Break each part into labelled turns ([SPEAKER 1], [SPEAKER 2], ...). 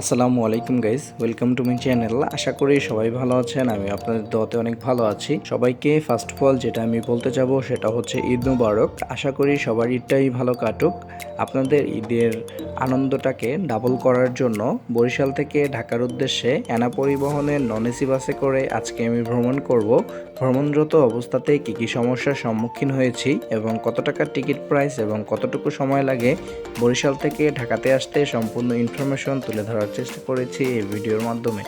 [SPEAKER 1] আসসালামু আলাইকুম guys welcome to my channel আশা করি সবাই ভালো আছেন, আমি আপনাদের দোয়াতে অনেক ভালো আছি। সবাইকে ফার্স্ট অফ অল যেটা আমি বলতে যাব সেটা হচ্ছে ঈদ মুবারক। আশা করি সবার ঈদটাই ভালো কাটুক। আপনাদের ঈদের আনন্দটাকে ডাবল করার জন্য বরিশাল থেকে ঢাকার উদ্দেশ্যে এনা পরিবহনের নন এসি বাসে করে আজকে আমি ভ্রমণ করব। ভ্রমণরত অবস্থাতে কী কী সমস্যার সম্মুখীন হয়েছি এবং কত টাকার টিকিট প্রাইস এবং কতটুকু সময় লাগে, বরিশাল থেকে ঢাকাতে আসতে সম্পূর্ণ ইনফরমেশন তুলে ধরার চেষ্টা করেছি এই ভিডিওর মাধ্যমে।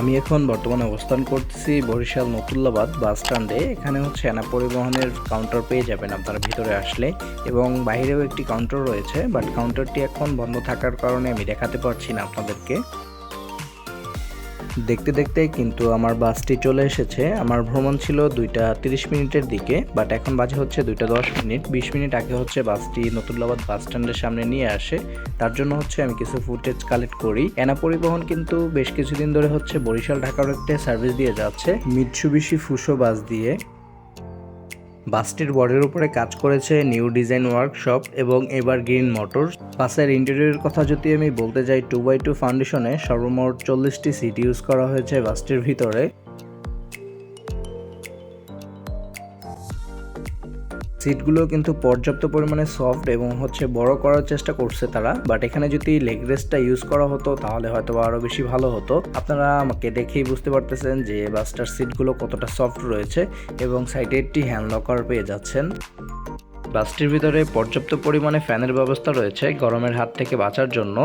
[SPEAKER 1] আমি এখন বর্তমানে অবস্থান করছি বরিশাল নতুল্লাবাদ বাস স্ট্যান্ডে। এখানে হচ্ছে সেনা পরিবহনের কাউন্টার পেয়ে যাবেন আপনারা ভিতরে আসলে এবং বাইরেও একটি কাউন্টার রয়েছে বাট কাউন্টারটি এখন বন্ধ থাকার কারণে আমি দেখাতে পারছি না আপনাদেরকে। দেখতে দেখতে কিন্তু আমার বাসটি চলে এসেছে। আমার ভ্রমণ ছিল দুইটা তিরিশ মিনিটের দিকে বাট এখন বাজে হচ্ছে দুইটা দশ মিনিট। বিশ মিনিট আগে হচ্ছে বাসটি নতুনলাবাদ বাস স্ট্যান্ডের সামনে নিয়ে আসে। তার জন্য হচ্ছে আমি কিছু ফুটেজ কালেক্ট করি। এনা পরিবহন কিন্তু বেশ কিছুদিন ধরে হচ্ছে বরিশাল ঢাকার একটা সার্ভিস দিয়ে যাচ্ছে। মিটসুবিশি ফুসো বাস দিয়ে। বাসটির বডির উপরে কাজ করেছে নিউ ডিজাইন ওয়ার্কশপ এবং এবার গ্রিন মোটরস। বাসের ইন্টেরিয়রের কথা যদি আমি বলতে যাই, টু বাই টু ফাউন্ডেশনে সর্বমোট চল্লিশটি সিট ইউজ করা হয়েছে বাসটির ভিতরে। সিটগুলো কিন্তু পর্যাপ্ত পরিমাণে সফট এবং হচ্ছে বড় করার চেষ্টা করছে তারা বাট এখানে যদি লেগ রেস্টটা ইউজ করা হতো, তাহলে হয়তো আরও বেশি ভালো হতো। আপনারা আমাকে দেখেই বুঝতে পারতেছেন যে বাসটার সিটগুলো কতটা সফট রয়েছে এবং সাইডে একটি হ্যান্ড লকার পেয়ে যাচ্ছেন। বাসটির ভিতরে পর্যাপ্ত পরিমাণে ফ্যানের ব্যবস্থা রয়েছে গরমের হাত থেকে বাঁচার জন্য।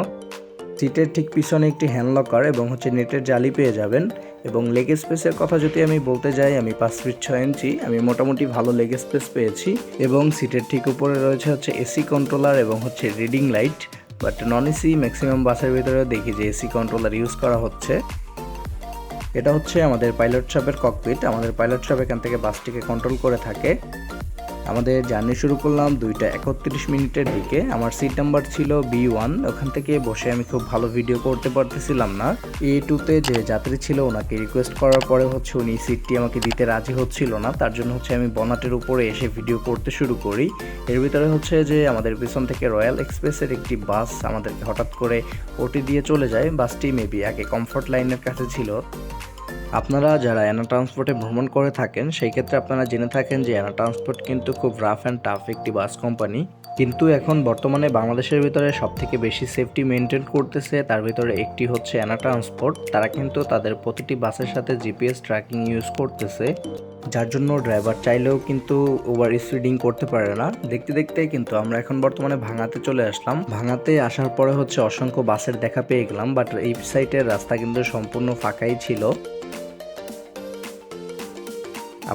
[SPEAKER 1] সিটের ঠিক পিছনে একটি হ্যান্ড লকার এবং হচ্ছে নেটের জালি পেয়ে যাবেন এবং লেগ স্পেসের কথা যদি আমি বলতে যাই, আমি পাঁচ ফিট ছয় ইঞ্চি, আমি মোটামুটি ভালো লেগ স্পেস পেয়েছি এবং সিটের ঠিক উপরে রয়েছে হচ্ছে এসি কন্ট্রোলার এবং হচ্ছে reading light, but non AC maximum বাসের ভিতরে দেখি যে এসি কন্ট্রোলার ইউজ করা হচ্ছে। এটা হচ্ছে আমাদের পাইলট শপের ককপিট আমাদের পাইলট শপ এখান থেকে বাসটিকে কন্ট্রোল করে থাকে। আমাদের জার্নি শুরু করলাম দুইটা একত্রিশ মিনিটের দিকে। আমার সিট নাম্বার ছিল বি ওয়ান ওখান থেকে বসে আমি খুব ভালো ভিডিও করতে পারতেছিলাম না। এ টুতে যে যাত্রী ছিল, ওনাকে রিকোয়েস্ট করার পরে হচ্ছে উনি সিটটি আমাকে দিতে রাজি হচ্ছিল না। তার জন্য হচ্ছে আমি বনাটের উপরে এসে ভিডিও করতে শুরু করি। এর ভিতরে হচ্ছে যে আমাদের পিছন থেকে রয়্যাল এক্সপ্রেসের একটি বাস আমাদেরকে হঠাৎ করে ওটি দিয়ে চলে যায়। বাসটি মেবি আগে কমফর্ট লাইনের কাছে ছিল। আপনারা যারা অ্যানা ট্রান্সপোর্টে ভ্রমণ করে থাকেন, সেই ক্ষেত্রে আপনারা জেনে থাকেন যে অ্যানা ট্রান্সপোর্ট কিন্তু খুব রাফ অ্যান্ড টাফ একটি বাস কোম্পানি কিন্তু এখন বর্তমানে বাংলাদেশের ভিতরে সব থেকে বেশি সেফটি মেনটেন করতেছে, তার ভিতরে একটি হচ্ছে অ্যানা ট্রান্সপোর্ট। তারা কিন্তু তাদের প্রতিটি বাসের সাথে জিপিএস ট্র্যাকিং ইউজ করতেছে। যার জন্য ড্রাইভার চাইলেও কিন্তু ওভার স্পিডিং করতে পারে না। দেখতে দেখতে কিন্তু আমরা এখন বর্তমানে ভাঙাতে চলে আসলাম। ভাঙাতে আসার পরে হচ্ছে অসংখ্য বাসের দেখা পেয়ে গেলাম বাট এই সাইটের রাস্তা কিন্তু সম্পূর্ণ ফাঁকাই ছিল।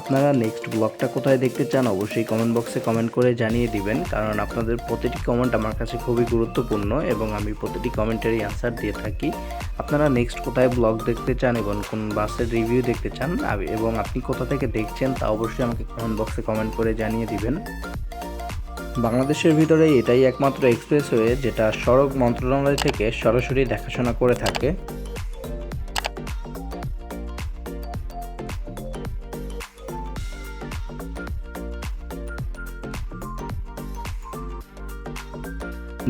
[SPEAKER 1] আপনারা নেক্সট ব্লগটা কোথায় দেখতে চান, অবশ্যই কমেন্ট বক্সে কমেন্ট করে জানিয়ে দিবেন, কারণ আপনাদের প্রতিটি কমেন্ট আমার কাছে খুবই গুরুত্বপূর্ণ এবং আমি প্রতিটি কমেন্টেরই অ্যান্সার দিয়ে থাকি। আপনারা নেক্সট কোথায় ব্লগ দেখতে চান এবং কোন বাসের রিভিউ দেখতে চান এবং আপনি কোথা থেকে দেখছেন তা অবশ্যই আমাকে কমেন্ট বক্সে কমেন্ট করে জানিয়ে দিবেন। বাংলাদেশের ভিতরে এটাই একমাত্র এক্সপ্রেসওয়ে যেটা সড়ক মন্ত্রণালয় থেকে সরাসরি দেখাশোনা করে থাকে।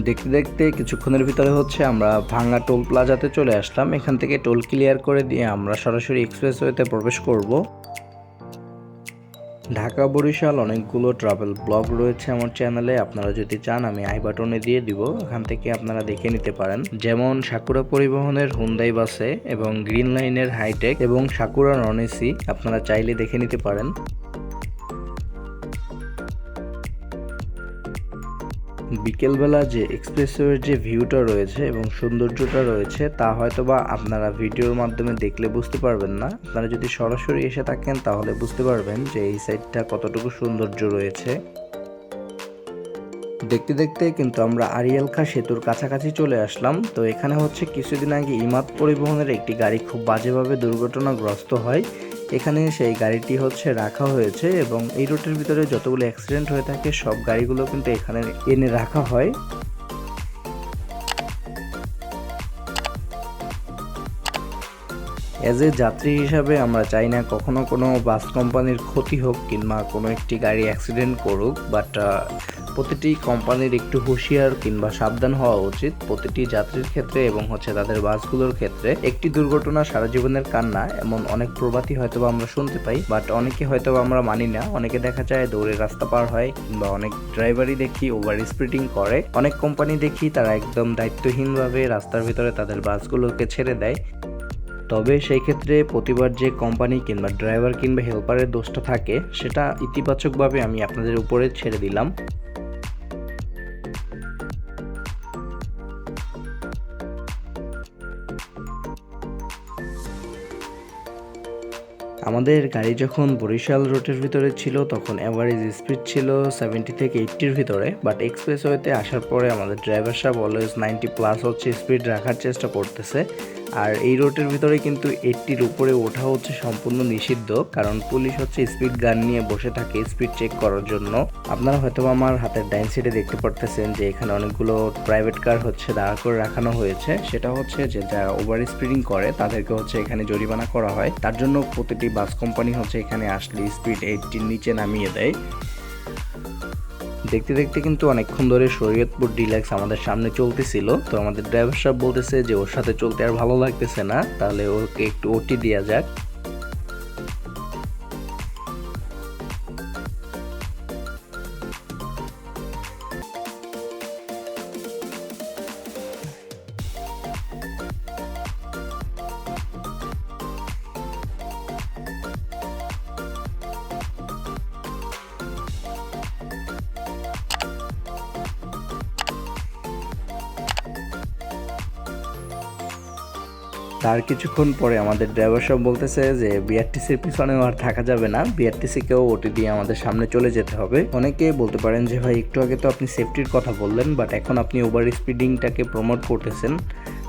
[SPEAKER 1] দেখতে দেখতে কিছুক্ষণের ভিতরে হচ্ছে আমরা ভাঙ্গা টোল প্লাজাতে চলে আসলাম। এখান থেকে টোল ক্লিয়ার করে দিয়ে আমরা সরাসরি এক্সপ্রেসওয়েতে প্রবেশ করব। ঢাকা বরিশাল অনেকগুলো ট্রাভেল ব্লগ রয়েছে আমার চ্যানেলে আপনারা যদি চান, আমি আই বাটনে দিয়ে দিব। এখান থেকে আপনারা দেখে নিতে পারেন। যেমন সাকুরা পরিবহনের হুন্দাই বাসে এবং গ্রিন লাইনের হাইটেক এবং সাকুরা নন এসি আপনারা চাইলে দেখে নিতে পারেন। বিকেলবেলা যে এক্সপ্রেসওয়ের যে ভিউটা রয়েছে এবং সৌন্দর্যটা রয়েছে, তা হয়তো বা আপনারা ভিডিওর মাধ্যমে দেখলে বুঝতে পারবেন না। আপনারা যদি সরাসরি এসে থাকেন, তাহলে বুঝতে পারবেন যে এই সাইডটা কতটুকু সৌন্দর্য রয়েছে। দেখতে দেখতে কিন্তু আমরা আরিয়াল খা সেতুর কাছাকাছি চলে আসলাম। তো এখানে হচ্ছে কিছুদিন আগে ইমাদ পরিবহনের একটি গাড়ি খুব বাজেভাবে দুর্ঘটনাগ্রস্ত হয়। এখানে সেই গাড়িটি হচ্ছে রাখা হয়েছে এবং এই রুটের ভিতরে যতগুলো অ্যাক্সিডেন্ট হয়ে থাকে, সব গাড়িগুলো কিন্তু এখানে এনে রাখা হয়। এজ এ যাত্রী হিসাবে আমরা চাই না কখনো কোনো বাস কোম্পানির ক্ষতি হোক কিংবা কোনো একটি গাড়ি অ্যাক্সিডেন্ট করুক বাট প্রতিটি কোম্পানির একটু হুঁশিয়ার কিংবা সাবধান হওয়া উচিত। প্রতিটি যাত্রীর ক্ষেত্রে এবং হচ্ছে তাদের বাসগুলোর ক্ষেত্রে একটি দুর্ঘটনা সারা জীবনের কান্না, এমন অনেক প্রবাদই হয়তো আমরা শুনতে পাই, বাট অনেকে হয়তো আমরা মানি না। অনেকে দেখা যায় দৌড়ে রাস্তা পার হয় কিংবা অনেক ড্রাইভারই দেখি ওভার স্পিডিং করে। অনেক কোম্পানি দেখি তারা একদম দায়িত্বহীনভাবে রাস্তার ভিতরে তাদের বাসগুলোকে ছেড়ে দেয়। তবে সেই ক্ষেত্রে প্রতিবার যে কোম্পানি কিংবা ড্রাইভার কিংবা হেল্পারের দোষটা থাকে, সেটা ইতিবাচকভাবে আমি আপনাদের উপরে ছেড়ে দিলাম। আমাদের গাড়ি যখন বরিশাল রোডের ভিতরে ছিল, তখন অ্যাভারেজ স্পিড ছিল সেভেন্টি থেকে এইটটির ভিতরে বাট এক্সপ্রেসওয়েতে আসার পরে আমাদের ড্রাইভার সাহেব অলওয়েজ নাইনটি প্লাস হচ্ছে স্পিড রাখার চেষ্টা করতেছে। আর এই রোডের ভিতরে কিন্তু এইটটির উপরে ওঠা হচ্ছে সম্পূর্ণ নিষিদ্ধ, কারণ পুলিশ হচ্ছে স্পিড গান নিয়ে বসে থাকে স্পিড চেক করার জন্য। আপনারা হয়তো আমার হাতের ডাইন সাইডে দেখতে পারতেছেন যে এখানে অনেকগুলো প্রাইভেট কার হচ্ছে দাঁড়া করে রাখানো হয়েছে। সেটা হচ্ছে যে যারা ওভার স্পিডিং করে, তাদেরকে হচ্ছে এখানে জরিমানা করা হয়। তার জন্য প্রতিটি বাস কোম্পানি হচ্ছে এখানে আসলে স্পিড এইটটির নিচে নামিয়ে দেয়। দেখতে দেখতে কিন্তু অনেকক্ষণ ধরে শরীয়তপুর ডিলাক্স আমাদের সামনে চলতেছিল। তো আমাদের ড্রাইভার সাহেব বলতেছে যে, ওর সাথে চলতে আর ভালো লাগতেছে না। তাহলে ওকে একটু ওটি দেওয়া যাক। তার কিছুক্ষণ পরে আমাদের ড্রাইভার সব বলতেছে যে বিআরটিসির পিছনেও আর থাকা যাবে না। বিআরটিসিকেও ওটি দিয়ে আমাদের সামনে চলে যেতে হবে। অনেকে বলতে পারেন যে, ভাই, একটু আগে তো আপনি সেফটির কথা বললেন বাট এখন আপনি ওভার স্পিডিংটাকে প্রমোট করতেছেন।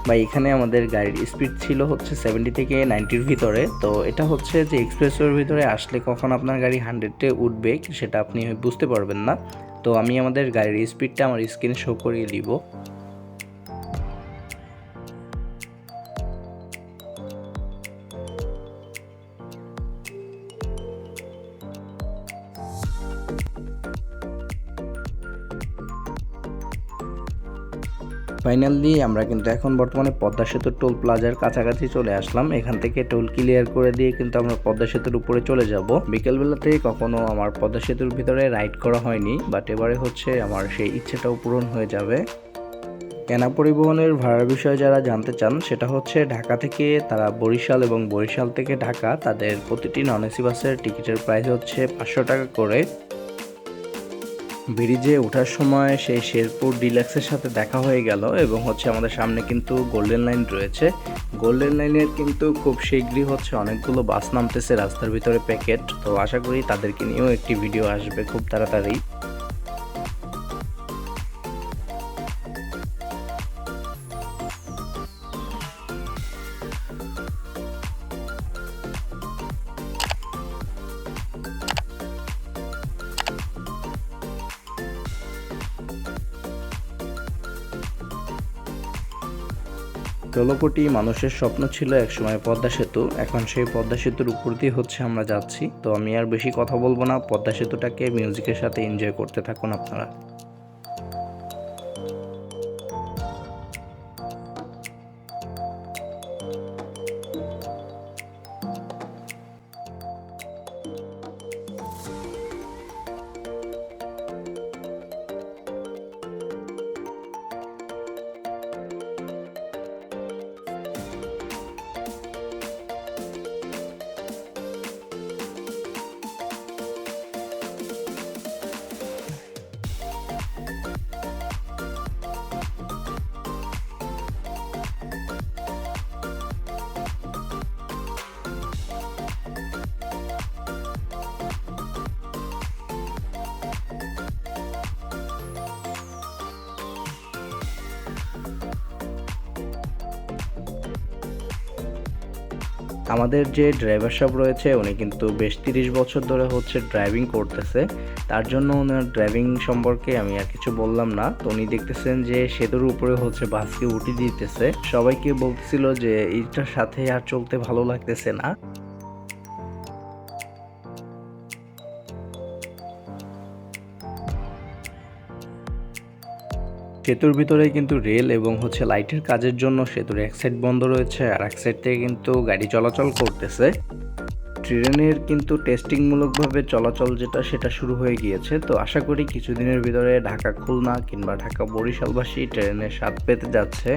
[SPEAKER 1] বা এখানে আমাদের গাড়ির স্পিড ছিল হচ্ছে সেভেন্টি থেকে নাইনটির ভিতরে। তো এটা হচ্ছে যে এক্সপ্রেসওয়ের ভিতরে আসলে কখন আপনার গাড়ি হান্ড্রেডে উঠবে, সেটা আপনি বুঝতে পারবেন না। তো আমি আমাদের গাড়ির স্পিডটা আমার স্ক্রিনে শো করিয়ে দিব। ফাইনালি আমরা কিন্তু এখন বর্তমানে পদ্মা সেতুর টোল প্লাজার কাছাকাছি চলে আসলাম। এখান থেকে টোল ক্লিয়ার করে দিয়ে কিন্তু আমরা পদ্মা সেতুর উপরে চলে যাব। বিকেলবেলাতে কখনো আমার পদ্মা সেতুর ভিতরে রাইড করা হয়নি বাট এবারে হচ্ছে আমার সেই ইচ্ছেটাও পূরণ হয়ে যাবে। কেনা পরিবহনের ভাড়ার বিষয়ে যারা জানতে চান, সেটা হচ্ছে ঢাকা থেকে তারা বরিশাল এবং বরিশাল থেকে ঢাকা, তাদের প্রতিটি নন এসি বাসের টিকিটের প্রাইস হচ্ছে পাঁচশো টাকা করে। ব্রিজে ওঠার সময় সেই শেরপুর ডিলাক্সের সাথে দেখা হয়ে গেল এবং হচ্ছে আমাদের সামনে কিন্তু গোল্ডেন লাইন রয়েছে। গোল্ডেন লাইনের কিন্তু খুব শীঘ্রই হচ্ছে অনেকগুলো বাস নামতেছে রাস্তার ভিতরে প্যাকেট। তো আশা করি তাদেরকে নিয়েও একটি ভিডিও আসবে খুব তাড়াতাড়ি। কোটি মানুষের স্বপ্ন ছিল একসময় পদ্মা সেতু। এখন সেই পদ্মা সেতুর উপর দিয়ে হচ্ছে আমরা যাচ্ছি। তো আমি আর বেশি কথা বলব না। পদ্মা সেতুটাকে মিউজিকের সাথে এনজয় করতে থাকুন আপনারা। আমাদের যে ড্রাইভার সাহেব রয়েছে, উনি কিন্তু বেশ তিরিশ বছর ধরে হচ্ছে ড্রাইভিং করতেছে। তার জন্য ওনার ড্রাইভিং সম্পর্কে আমি আর কিছু বললাম না। তো উনি দেখতেছেন যে সেতুর উপরে হচ্ছে বাসকে উঠিয়ে দিতেছে। সবাইকে বলতেছিল যে, এইটার সাথে আর চলতে ভালো লাগতেছে না। সেতুর ভিতরে কিন্তু রেল এবং হচ্ছে লাইটের কাজের জন্য সেতুর এক সাইড বন্ধ রয়েছে আর এক সাইড থেকে কিন্তু গাড়ি চলাচল করতেছে। ট্রেনের কিন্তু টেস্টিংমূলকভাবে চলাচল যেটা, সেটা শুরু হয়ে গিয়েছে। তো আশা করি কিছুদিনের ভিতরে ঢাকা খুলনা কিংবা ঢাকা বরিশালবাসী ট্রেনের স্বাদ পেতে যাচ্ছে।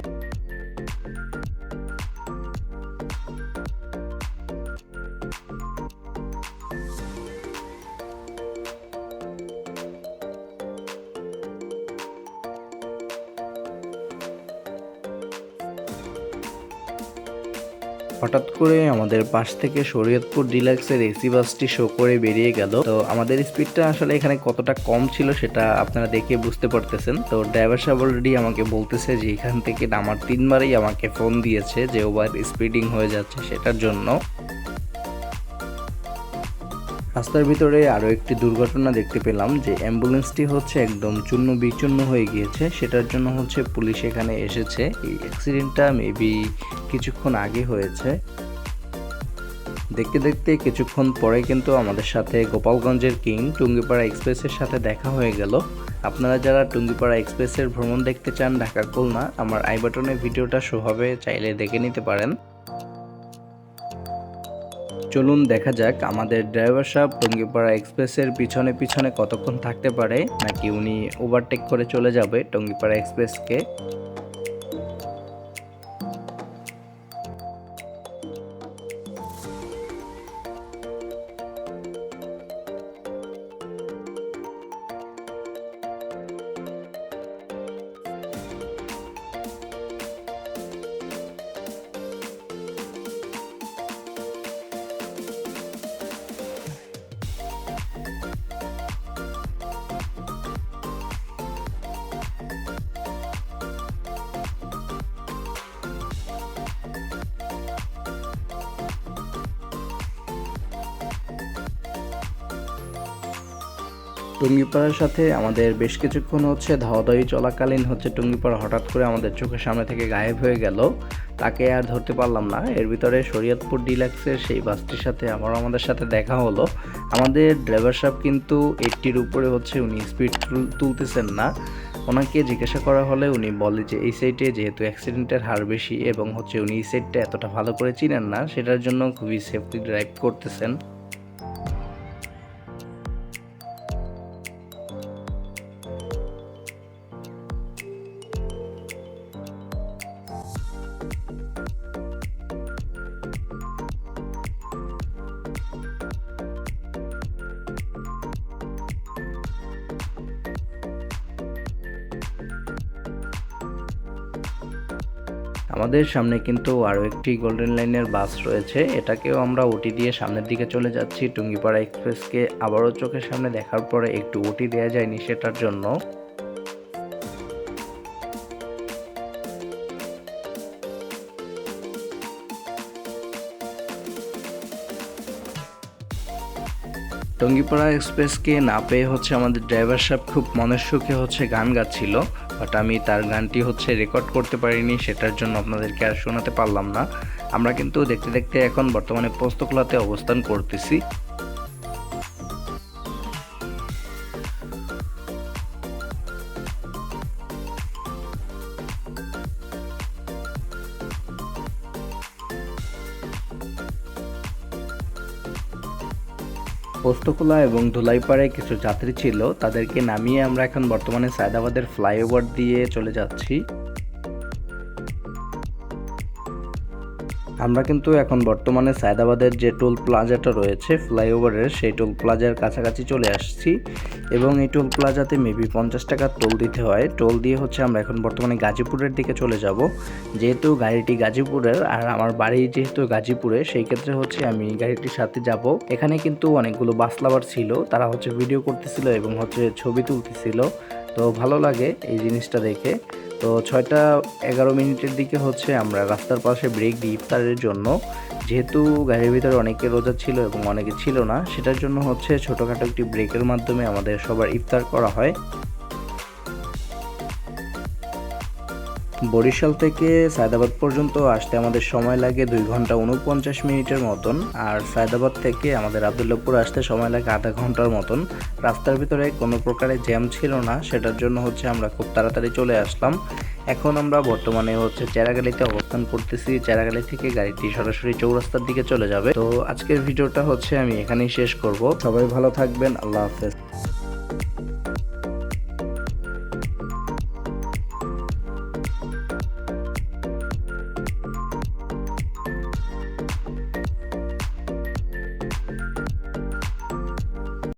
[SPEAKER 1] হঠাৎ করে আমাদের পাশ থেকে শরীয়তপুর ডিলাক্সের এসি বাসটি শো করে বেরিয়ে গেল। তো আমাদের স্পিডটা আসলে এখানে কতটা কম ছিল সেটা আপনারা দেখে বুঝতে পারতেছেন। তো ড্রাইভার সাহেব অলরেডি আমাকে বলতেছে যে এখান থেকে নামার তিনবারই আমাকে ফোন দিয়েছে যে ওভার স্পিডিং হয়ে যাচ্ছে সেটার জন্য। রাস্তার ভিতরে আরও একটি দুর্ঘটনা দেখতে পেলাম যে অ্যাম্বুলেন্সটি হচ্ছে একদম চূর্ণ বিচূর্ণ হয়ে গিয়েছে। সেটার জন্য হচ্ছে পুলিশ এখানে এসেছে। এই অ্যাক্সিডেন্টটা মেবি কিছুক্ষণ আগে হয়েছে। দেখতে দেখতে কিছুক্ষণ পরে কিন্তু আমাদের সাথে গোপালগঞ্জের কিং টুঙ্গিপাড়া এক্সপ্রেসের সাথে দেখা হয়ে গেল। আপনারা যারা টুঙ্গিপাড়া এক্সপ্রেসের ভ্রমণ দেখতে চান ঢাকা খুলনা, আমার আই বাটনে ভিডিওটা শো হবে, চাইলে দেখে নিতে পারেন। চলুন দেখা যাক আমাদের ড্রাইভার সাহেব টঙ্গিপাড়া এক্সপ্রেসের পিছনে পিছনে কতক্ষণ থাকতে পারে, নাকি উনি ওভারটেক করে চলে যাবে টঙ্গিপাড়া এক্সপ্রেসকে টুঙ্গিপাড়ার সাথে আমাদের বেশ কিছুক্ষণ হচ্ছে ধাওয়াধাওয়ি চলাকালীন হচ্ছে টুঙ্গিপাড়া হঠাৎ করে আমাদের চোখের সামনে থেকে গায়েব হয়ে গেল। তাকে আর ধরতে পারলাম না। এর ভিতরে শরীয়তপুর ডিলাক্সের সেই বাসটির সাথে আবারও আমাদের সাথে দেখা হলো। আমাদের ড্রাইভার সাহেব কিন্তু এইটটির উপরে হচ্ছে উনি স্পিড তুলতেছেন না। ওনাকে জিজ্ঞাসা করা হলে উনি বলে যে, এই সাইডে যেহেতু অ্যাক্সিডেন্টের হার বেশি এবং হচ্ছে উনি এই সাইডটা এতটা ভালো করে চিনেন না, সেটার জন্য খুবই সেফটি ড্রাইভ করতেছেন। আমাদের সামনে কিন্তু আরও একটি গোল্ডেন লাইনের বাস রয়েছে। এটাকেও আমরা ওটি দিয়ে সামনের দিকে চলে যাচ্ছি। টুঙ্গিপাড়া এক্সপ্রেসকে আবারও চোখের সামনে দেখার পরে একটু ওটি দেওয়া যায়নি সেটার জন্য। টঙ্গিপাড়া এক্সপ্রেসকে না পেয়ে হচ্ছে আমাদের ড্রাইভার সাহেব খুব সুখে হচ্ছে গান গাচ্ছিল বাট আমি তার গানটি হচ্ছে রেকর্ড করতে পারিনি, সেটার জন্য আপনাদেরকে আর শোনাতে পারলাম না। আমরা কিন্তু দেখতে দেখতে এখন বর্তমানে পোস্তকলাতে অবস্থান করতেছি। পোস্তখোলা এবং ধুলাইপাড়ায় কিছু যাত্রী ছিল, তাদেরকে নামিয়ে আমরা এখন বর্তমানে সায়দাবাদের ফ্লাইওভার দিয়ে চলে যাচ্ছি। আমরা কিন্তু এখন বর্তমানে সায়দাবাদের যে টোল প্লাজাটা রয়েছে, ফ্লাইওভারের সেই টোল প্লাজার কাছাকাছি চলে আসছি। এবং এই টোল প্লাজাতে মেবি পঞ্চাশ টাকা টোল দিতে হয়। টোল দিয়ে হচ্ছে আমরা এখন বর্তমানে গাজীপুরের দিকে চলে যাব। যেহেতু গাড়িটি গাজীপুরের, আর আমার বাড়ি যেহেতু গাজীপুরে, সেই ক্ষেত্রে হচ্ছে আমি গাড়িটির সাথে যাব। এখানে কিন্তু অনেকগুলো বাস লাভার ছিল, তারা হচ্ছে ভিডিও করতেছিল এবং হচ্ছে ছবি তুলতেছিল। তো ভালো লাগে এই জিনিসটা দেখে। তো ছয়টা এগারো মিনিটের দিকে হচ্ছে আমরা রাস্তার পাশে ব্রেক দিই ইফতারের জন্য। যেহেতু গাড়ির ভিতরে অনেকে রোজা ছিল এবং অনেকে ছিল না, সেটার জন্য হচ্ছে ছোটোখাটো একটি ব্রেকের মাধ্যমে আমাদের সবার ইফতার করা হয়। বরিশাল থেকে সায়দাবাদ পর্যন্ত আসতে আমাদের সময় লাগে দুই ঘণ্টা উনপঞ্চাশ মিনিটের মতন। আর সায়দাবাদ থেকে আমাদের আবদুল্লাপুর আসতে সময় লাগে আধা ঘণ্টার মতন। রাস্তার ভিতরে কোনো প্রকারের জ্যাম ছিল না, সেটার জন্য হচ্ছে আমরা খুব তাড়াতাড়ি চলে আসলাম। এখন আমরা বর্তমানে হচ্ছে চেরাগালিতে অবস্থান করতেছি। চেরাগালি থেকে গাড়িটি সরাসরি চৌরাস্তার দিকে চলে যাবে। তো আজকের ভিডিওটা হচ্ছে আমি এখানেই শেষ করব। সবাই ভালো থাকবেন, আল্লাহ হাফেজ।